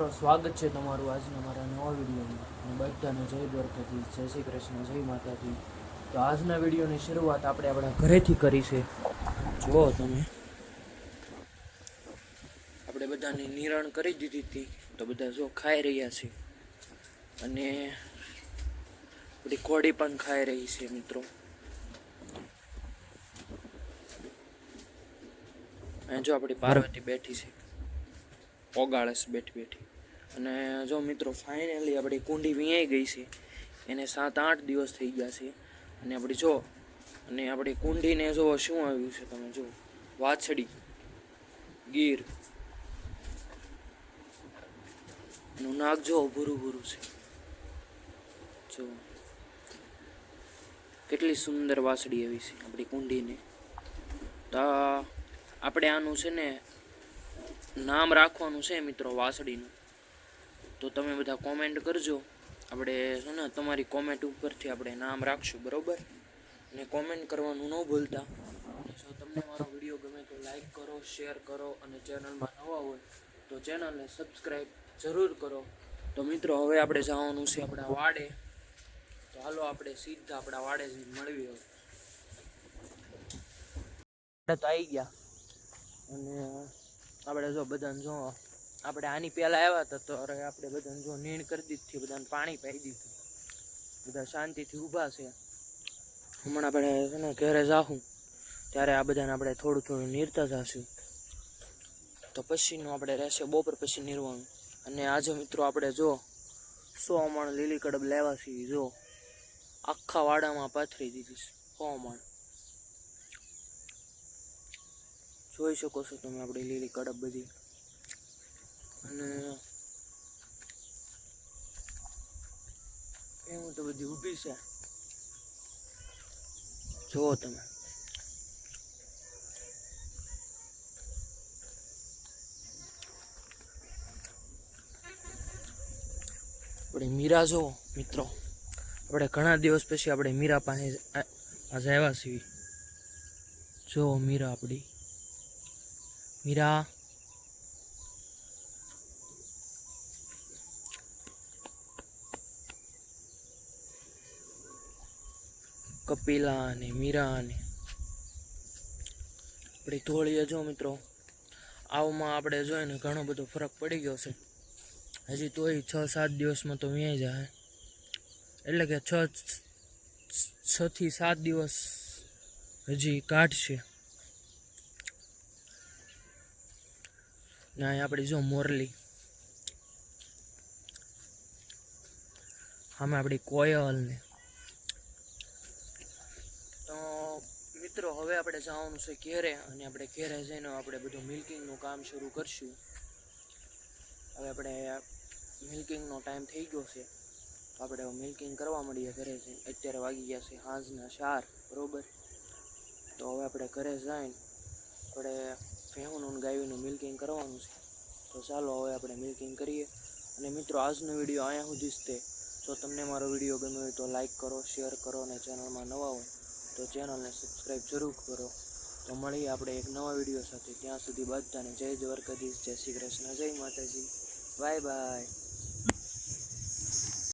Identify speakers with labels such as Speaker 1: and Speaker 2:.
Speaker 1: મિત્રો, સ્વાગત છે તમારું આજના મારા નવા વિડીયોમાં. બધાને જય દ્વારકાથી જય શ્રી કૃષ્ણ, જય માતાજી. તો આજના વિડીયોની શરૂઆત આપણે આપણા ઘરેથી કરી છે. જુઓ તમે. આપણે બધાની નિરણ કરી દીધી હતી. તો બધા જો ખાઈ રહ્યા છે. અને આપણી કોડી પણ ખાઈ રહી છે, મિત્રો. અને જો આપણી પાર્વતી બેઠી છે. ઓગાળસ બેઠી બેઠી. અને જો મિત્રો ફાઇનલી આપણી કુંડી વીંયાઈ ગઈ છે. એને સાત આઠ દિવસ થઈ ગયા છે. અને આપણી જો, અને આપણી કુંડીને જો શું આવ્યું છે તમે જો વાછડી, ગીર. એનું નાક જો ભૂરું ભૂરું છે. જો, કેટલી સુંદર વાસડી આવી છે આપણી કુંડીને. તો આપણે આનું છે ને નામ રાખવાનું છે મિત્રો વાસળીનું. તો તમે બધા કોમેન્ટ કરજો. આપણે શું ને, તમારી કોમેન્ટ ઉપરથી આપણે નામ રાખશું, બરાબર? અને કોમેન્ટ કરવાનું ન ભૂલતા. જો તમને મારો વીડિયો ગમે તો લાઈક કરો શેર કરો અને ચેનલમાં નવા હોય તો ચેનલને સબસ્ક્રાઈબ જરૂર કરો. તો મિત્રો, હવે આપણે જવાનું છે આપણા વાડે. તો હાલો આપણે સીધા આપણા વાડે જ મળવી હવે તો આવી ગયા. અને આપણે જો બધાને જો આપણે આની પહેલાં આવ્યા હતા તો અરે આપણે બધાને જો નીણ કરી દીધી બધાને પાણી પાઈ દીધું બધા શાંતિથી ઊભા છે. હમણાં આપણે છે ને ઘરે જાહું, ત્યારે આ બધાને આપણે થોડું થોડું નીરતા જશું. તો પછીનું આપણે રહેશે બપોર પછી નીરવાનું. અને આજે મિત્રો આપણે જો સો મણ લીલી કડબ લેવા છીએ જો આખા વાડામાં પાથરી દીધી સો મણ. જોઈ શકો છો તમે આપણી લીલી કડપ બધી. અને એવું તો બધી ઊભી છે. જુઓ તમે. આપણે મીરા જો મિત્રો. આપણે ઘણા દિવસ પછી આપણે મીરા પાસે આજે આવ્યા છીએ. જો મીરા આપણી. મીરા. કપિલા અને મીરા અને આપણી ધોળીએ જો મિત્રો, આવમાં આપણે જોઈએ ને ઘણો બધો ફરક પડી ગયો છે. હજી તોય છ સાત દિવસમાં તો વ્યાય જાય. એટલે કે છ થી સાત દિવસ હજી કાઢશે. ના આપણી જો મોરલી. આમે આપણી કોયલ ને તો મિત્રો, હવે આપણે જવાનું છે ઘેરે અને આપણે ઘેરે જઈને આપણે બધું મિલ્કિંગનું કામ શરૂ કરશું. હવે આપણે મિલ્કિંગનો ટાઈમ થઈ ગયો છે. આપણે મિલ્કિંગ કરવા મળીએ ઘરે જઈને. અત્યારે વાગી ગયા છે સાંજના ચાર, બરોબર? તો હવે આપણે ઘરે જઈને આપણે ભેહુંનું કરવાનું છે. તો ચાલો હવે આપણે મિલ્કિંગ કરીએ. અને મિત્રો, આજનો વીડિયો અહીંયા સુધી જ તે. જો તમને મારો વીડિયો ગમ્યો હોય તો લાઇક કરો શેર કરો અને ચેનલમાં નવા હોય તો ચેનલને સબસ્ક્રાઈબ જરૂર કરો. તો મળીએ આપણે એક નવા વીડિયો સાથે. ત્યાં સુધી બધાને જય દ્વારકાધીશ, જય શ્રી કૃષ્ણ, જય માતાજી. Bye bye